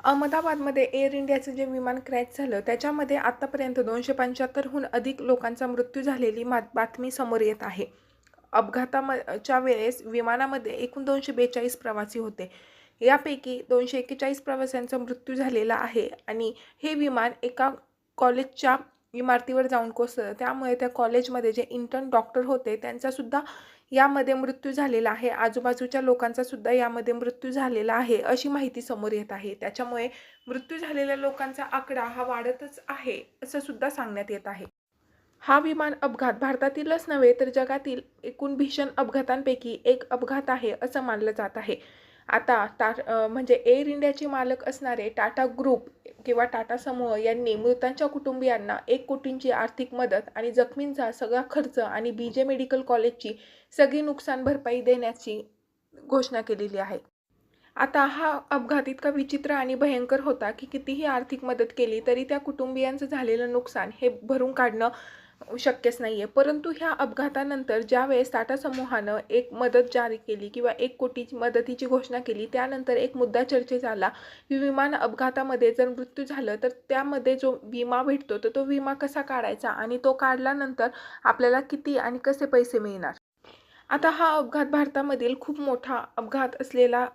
अहमदाबादमध्ये एअर इंडियाचं जे विमान क्रॅच झालं त्याच्यामध्ये आत्तापर्यंत दोनशे पंच्याहत्तरहून अधिक लोकांचा मृत्यू झालेली मा बातमी समोर येत आहे. अपघाताच्या वेळेस विमानामध्ये एकूण दोनशे बेचाळीस प्रवासी होते. यापैकी दोनशे एक्केचाळीस प्रवाशांचा मृत्यू झालेला आहे आणि हे विमान एका कॉलेजच्या इमारतीवर जाऊन कोसळलं. त्यामुळे त्या कॉलेजमध्ये जे इंटर्न डॉक्टर होते त्यांचासुद्धा यामध्ये मृत्यू झालेला आहे. आजूबाजूच्या लोकांचासुद्धा यामध्ये मृत्यू झालेला आहे अशी माहिती समोर येत आहे. त्याच्यामुळे मृत्यू झालेल्या लोकांचा आकडा हा वाढतच आहे असं सुद्धा सांगण्यात येत आहे. हा विमान अपघात भारतातीलच नव्हे तर जगातील एकूण भीषण अपघातांपैकी एक अपघात आहे असं मानलं जात आहे. आता टा म्हणजे एअर इंडियाचे मालक असणारे टाटा ग्रुप किंवा टाटा समूह यांनी मृतांच्या कुटुंबियांना एक कोटींची आर्थिक मदत आणि जखमींचा सगळा खर्च आणि बी जे मेडिकल कॉलेजची सगळी नुकसान भरपाई देण्याची घोषणा केलेली आहे. आता हा अपघात इतका विचित्र आणि भयंकर होता की कितीही आर्थिक मदत केली तरी त्या कुटुंबियांचं झालेलं नुकसान हे भरून काढणं शक्यच नाही आहे परंतु ह्या अपघातानंतर ज्यावेळेस टाटा समूहानं एक मदत जारी केली किंवा एक कोटीची मदतीची घोषणा केली त्यानंतर एक मुद्दा चर्चेत आला की विमान अपघातामध्ये जर मृत्यू झालं तर त्यामध्ये जो विमा भेटतो तर तो विमा कसा काढायचा आणि तो काढल्यानंतर आपल्याला किती आणि कसे पैसे मिळणार? आता हा अपघात भारतामधील खूप मोठा अपघात असलेला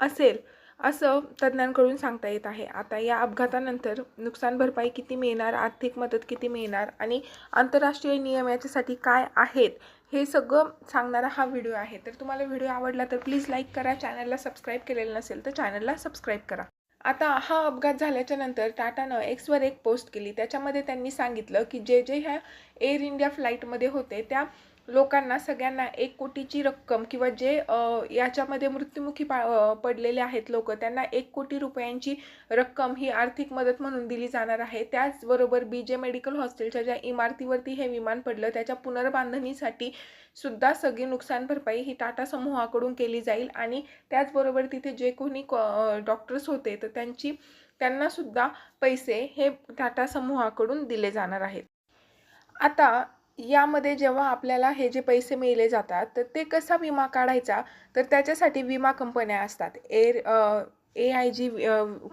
असेल असं तज्ज्ञांकडून सांगता येत आहे. आता या अपघातानंतर नुकसान भरपाई किती मिळणार आर्थिक मदत किती मिळणार आणि आंतरराष्ट्रीय नियम याच्यासाठी काय आहेत हे सगळं सांगणारा हा व्हिडिओ आहे. तर तुम्हाला व्हिडिओ आवडला तर प्लीज लाईक करा चॅनलला सबस्क्राईब केलेलं नसेल तर चॅनलला सबस्क्राईब करा. आता हा अपघात झाल्याच्यानंतर टाटानं एक्सवर एक पोस्ट केली. त्याच्यामध्ये त्यांनी सांगितलं की जे जे ह्या एअर इंडिया फ्लाईटमध्ये होते त्या लोकांना सगळ्यांना एक कोटीची रक्कम किंवा जे याच्यामध्ये मृत्युमुखी पा पडलेले आहेत लोक त्यांना एक कोटी रुपयांची रक्कम ही आर्थिक मदत म्हणून दिली जाणार आहे. त्याचबरोबर बी जे मेडिकल हॉस्टेलच्या ज्या इमारतीवरती हे विमान पडलं त्याच्या पुनर्बांधणीसाठी सुद्धा सगळी नुकसान भरपाई ही टाटा समूहाकडून केली जाईल आणि त्याचबरोबर तिथे जे कोणी डॉक्टर्स होते तर त्यांची त्यांनासुद्धा पैसे हे टाटा समूहाकडून दिले जाणार आहेत. आता यामध्ये जेव्हा आपल्याला हे जे पैसे मिळले जातात तर ते कसा विमा काढायचा? तर त्याच्यासाठी विमा कंपन्या असतात. एर ए आय जी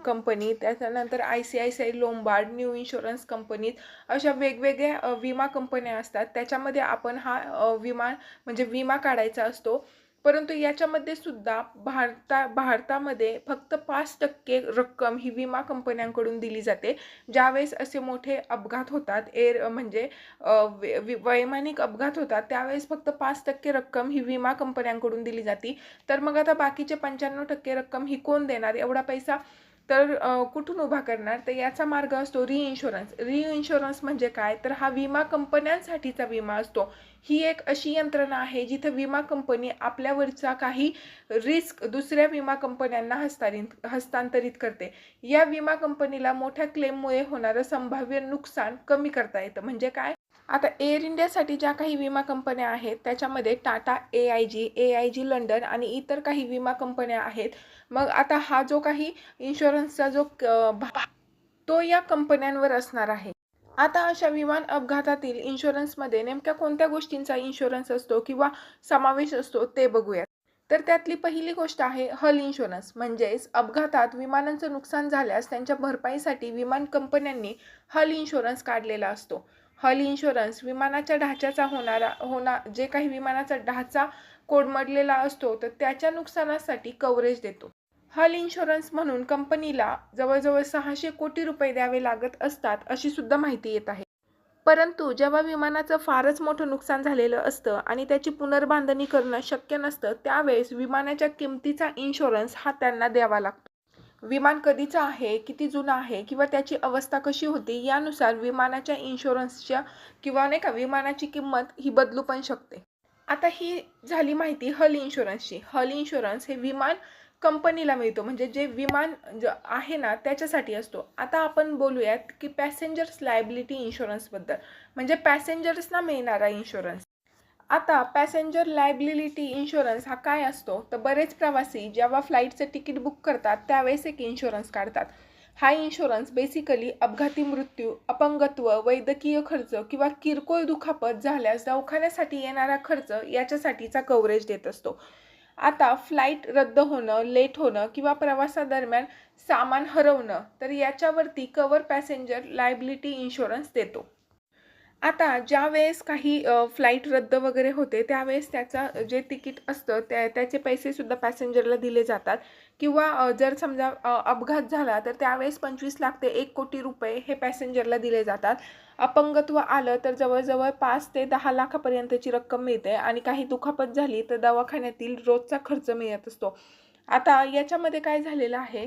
कंपनी त्याच्यानंतर I C I C I Lombard new insurance कंपनीत अशा वेगवेगळ्या विमा कंपन्या असतात. त्याच्यामध्ये आपण हा विमा म्हणजे विमा काढायचा असतो. परंतु याच्यामध्ये सुद्धा भारता भारतामध्ये फक्त पाच टक्के रक्कम ही विमा कंपन्यांकडून दिली जाते. ज्यावेळेस असे मोठे अपघात होतात एअर म्हणजे वि- वैमानिक अपघात होतात त्यावेळेस फक्त पाच टक्के रक्कम ही विमा कंपन्यांकडून दिली जाते. तर मग आता बाकीचे पंच्याण्णव टक्के रक्कम ही कोण देणार? एवढा पैसा तर कुठून उभा करणार? तर याचा मार्ग असतो री इन्शुरन्स री इन्शुरन्स म्हणजे काय? तर हा विमा कंपन्यांसाठीचा विमा असतो. ही एक अशी यंत्रणा आहे जिथं विमा कंपनी आपल्यावरचा काही रिस्क दुसऱ्या विमा कंपन्यांना हस्तांतरित हस्तांतरित करते. या विमा कंपनीला मोठ्या क्लेममुळे होणारं संभाव्य नुकसान कमी करता येतं. म्हणजे काय? आता एअर इंडियासाठी ज्या काही विमा कंपन्या आहेत त्याच्यामध्ये Tata A I G A I G London आणि इतर काही विमा कंपन्या आहेत. मग आता हा जो काही इन्शुरन्सचा जो तो या कंपन्यांवर असणार आहे. आता अशा विमान अपघातातील इन्शुरन्समध्ये नेमक्या कोणत्या गोष्टींचा इन्शुरन्स असतो किंवा समावेश असतो ते बघूयात. तर त्यातली पहिली गोष्ट आहे हल इन्शुरन्स. म्हणजेच अपघातात विमानांचं नुकसान झाल्यास त्यांच्या भरपाईसाठी विमान कंपन्यांनी हल इन्शुरन्स काढलेला असतो. हल इन्शुरन्स विमानाच्या ढाच्याचा होणारा होणार जे काही विमानाचा ढाचा कोडमडलेला असतो तर त्याच्या नुकसानासाठी कव्हरेज देतो. हल इन्शुरन्स म्हणून कंपनीला जवळजवळ सहाशे कोटी रुपये द्यावे लागत असतात अशी सुद्धा माहिती येत आहे. परंतु जेव्हा विमानाचं फारच मोठं नुकसान झालेलं असतं आणि त्याची पुनर्बांधणी करणं शक्य नसतं त्यावेळेस विमानाच्या किमतीचा इन्शुरन्स हा त्यांना द्यावा लागतो. विमान कधीचं आहे किती जुनं आहे किंवा त्याची अवस्था कशी होती यानुसार विमानाच्या इन्शुरन्सच्या किंवा नाही का विमानाची किंमत ही बदलू पण शकते. आता ही झाली माहिती हल इन्शुरन्सची हल इन्शुरन्स हे विमान कंपनीला मिळतो. म्हणजे जे विमान ज आहे ना त्याच्यासाठी असतो. आता आपण बोलूयात की पॅसेंजर्स लायबिलिटी इन्शुरन्सबद्दल म्हणजे पॅसेंजर्सना मिळणारा इन्शुरन्स आता पॅसेंजर लायबिलिटी इन्शुरन्स हा काय असतो? तर बरेच प्रवासी जेव्हा फ्लाईटचं तिकीट बुक करतात त्यावेळेस एक इन्शुरन्स काढतात. हा इन्शुरन्स बेसिकली अपघाती मृत्यू अपंगत्व वैद्यकीय खर्च किंवा किरकोळ दुखापत झाल्यास दवाखान्यासाठी येणारा खर्च याच्यासाठीचा कव्हरेज देत असतो. आता फ्लाईट रद्द होणं लेट होणं किंवा प्रवासादरम्यान सामान हरवणं तर याच्यावरती कवर पॅसेंजर लायबिलिटी इन्शुरन्स देतो. आता ज्या वेळेस काही फ्लाईट रद्द वगैरे होते त्यावेळेस त्याचा जे तिकीट असतं त्या त्याचे पैसेसुद्धा पॅसेंजरला दिले जातात. किंवा जर समजा अपघात झाला तर त्यावेळेस पंचवीस लाख ते एक कोटी रुपये हे पॅसेंजरला दिले जातात. अपंगत्व आलं तर जवळजवळ पाच ते दहा लाखापर्यंतची रक्कम मिळते आणि काही दुखापत झाली तर दवाखान्यातील रोजचा खर्च मिळत असतो. आता याच्यामध्ये काय झालेलं आहे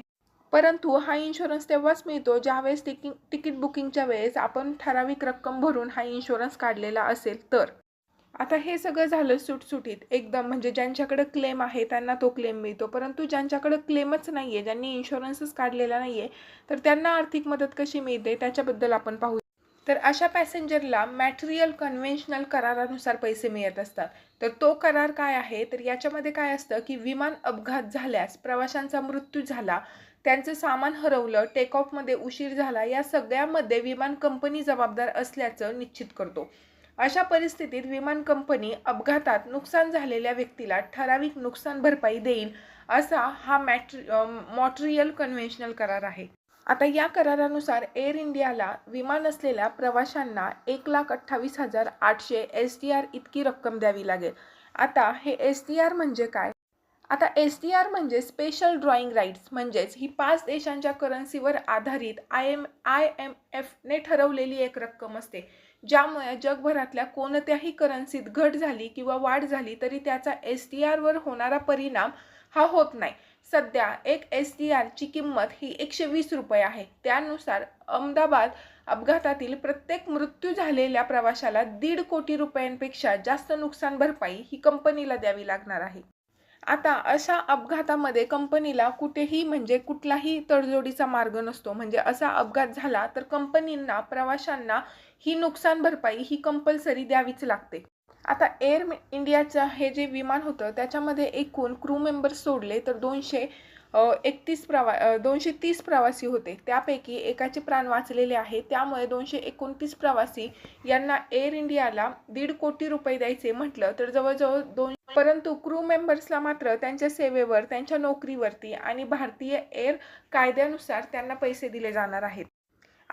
परंतु हा इन्शुरन्स तेव्हाच मिळतो ज्यावेळेस तिकिंग तिकीट बुकिंगच्या वेळेस आपण ठराविक रक्कम भरून हा इन्शुरन्स काढलेला असेल तर. आता हे सगळं झालं सुटसुटीत. एकदम म्हणजे ज्यांच्याकडे क्लेम आहे त्यांना तो क्लेम मिळतो. परंतु ज्यांच्याकडे क्लेमच नाही आहे ज्यांनी इन्शुरन्सच काढलेला नाही आहे तर त्यांना आर्थिक मदत कशी मिळते त्याच्याबद्दल आपण पाहू. तर अशा पॅसेंजरला मॅटेरियल कन्व्हेन्शनल करारानुसार पैसे मिळत असतात. तर तो करार काय आहे? तर याच्यामध्ये काय असतं की विमान अपघात झाल्यास प्रवाशांचा मृत्यू झाला त्यांचं सामान हरवलं टेक ऑफमध्ये उशीर झाला या सगळ्यामध्ये विमान कंपनी जबाबदार असल्याचं निश्चित करतो. अशा परिस्थितीत विमान कंपनी अपघातात नुकसान झालेल्या व्यक्तीला ठराविक नुकसान भरपाई देईल असा हा मॅट्रि मॉट्रियल कन्व्हेन्शनल करार आहे. आता या करारानुसार एअर इंडियाला विमान असलेल्या प्रवाशांना एक लाख अठ्ठावीस हजार आठशे एस टी आर इतकी रक्कम द्यावी लागेल. आता हे एस टी आर म्हणजे काय? आता एस टी आर म्हणजे स्पेशल ड्रॉइंग राईट्स म्हणजेच ही पाच देशांच्या करन्सीवर आधारित आय एम आय एम एफने ठरवलेली एक रक्कम असते ज्यामुळे जगभरातल्या कोणत्याही करन्सीत घट झाली किंवा वाढ झाली तरी त्याचा एस टी आरवर होणारा परिणाम हा होत नाही. सध्या एक एस टी आरची किंमत ही एकशे वीस रुपये आहे. त्यानुसार अहमदाबाद अपघातातील प्रत्येक मृत्यू झालेल्या प्रवाशाला दीड कोटी रुपयांपेक्षा जास्त नुकसान भरपाई ही कंपनीला द्यावी लागणार आहे. आता अशा अपघातामध्ये कंपनीला कुठेही म्हणजे कुठलाही तडजोडीचा मार्ग नसतो. म्हणजे असा अपघात झाला तर कंपनींना प्रवाशांना ही नुकसान भरपाई ही कंपल्सरी द्यावीच लागते. आता एअर इंडियाचं हे जे विमान होतं त्याच्यामध्ये एकूण क्रू मेंबर्स सोडले तर दोनशे एकतीस प्रवा दोनशे तीस प्रवासी होते. त्यापैकी एकाचे प्राण वाचलेले आहे. त्यामुळे दोनशे एकोणतीस प्रवासी यांना एअर इंडियाला दीड कोटी रुपये द्यायचे म्हटलं तर जवळजवळ दोन परंतु क्रू मेंबर्सला मात्र त्यांच्या सेवेवर त्यांच्या नोकरीवरती आणि भारतीय एअर कायद्यानुसार त्यांना पैसे दिले जाणार आहेत.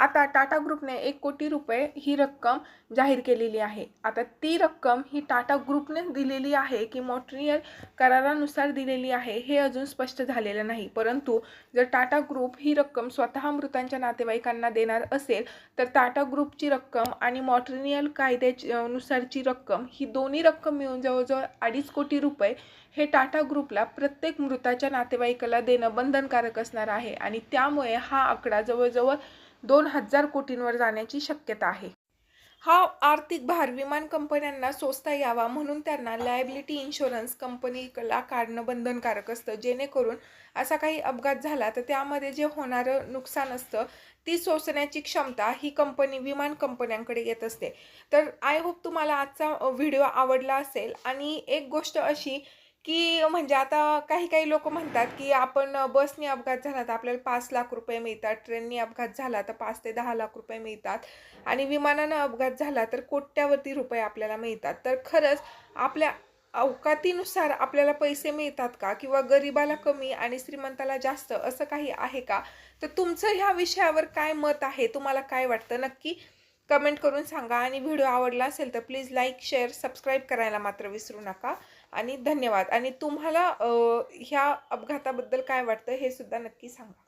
आता टाटा ग्रुपने एक कोटी रुपये ही रक्कम जाहीर केलेली आहे. आता ती रक्कम ही टाटा ग्रुपने दिलेली आहे की मॉट्रियल करारानुसार दिलेली आहे हे अजून स्पष्ट झालेलं नाही. परंतु जर टाटा ग्रुप ही रक्कम स्वतः मृतांच्या नातेवाईकांना देणार असेल तर टाटा ग्रुपची रक्कम आणि मॉट्रिनियल कायद्यानुसारची नुसारची रक्कम ही दोन्ही रक्कम मिळून जवळजवळ अडीच कोटी रुपये हे टाटा ग्रुपला प्रत्येक मृताच्या नातेवाईकाला देणं बंधनकारक असणार आहे. आणि त्यामुळे हा आकडा जवळजवळ दोन हजार कोटींवर जाण्याची शक्यता आहे. हा आर्थिक भार विमान कंपन्यांना सोसता यावा म्हणून त्यांना लायबिलिटी इन्शुरन्स कंपनीला काढणं बंधनकारक असतं. जेणेकरून असा काही अपघात झाला तर त्यामध्ये जे होणारं नुकसान असतं ती सोसण्याची क्षमता ही कंपनी विमान कंपन्यांकडे येत असते. तर आय होप तुम्हाला आजचा व्हिडिओ आवडला असेल. आणि एक गोष्ट अशी की म्हणजे आता काही काही लोक म्हणतात की आपण बसने अपघात झाला तर आपल्याला पाच लाख रुपये मिळतात ट्रेननी अपघात झाला तर पाच ते दहा लाख रुपये मिळतात आणि विमानानं अपघात झाला तर कोट्यावरती रुपये आपल्याला मिळतात. तर खरंच आपल्या अवकातीनुसार आपल्याला पैसे मिळतात का? किंवा गरिबाला कमी आणि श्रीमंताला जास्त असं काही आहे का? तर तुमचं ह्या विषयावर काय मत आहे? तुम्हाला काय वाटतं? नक्की कमेंट करून सांगा आणि व्हिडिओ आवडला असेल तर प्लीज लाईक शेअर सबस्क्राईब करायला मात्र विसरू नका. आणि धन्यवाद. आणि तुम्हाला ह्या अपघाताबद्दल काय वाटतं हे सुद्धा नक्की सांगा.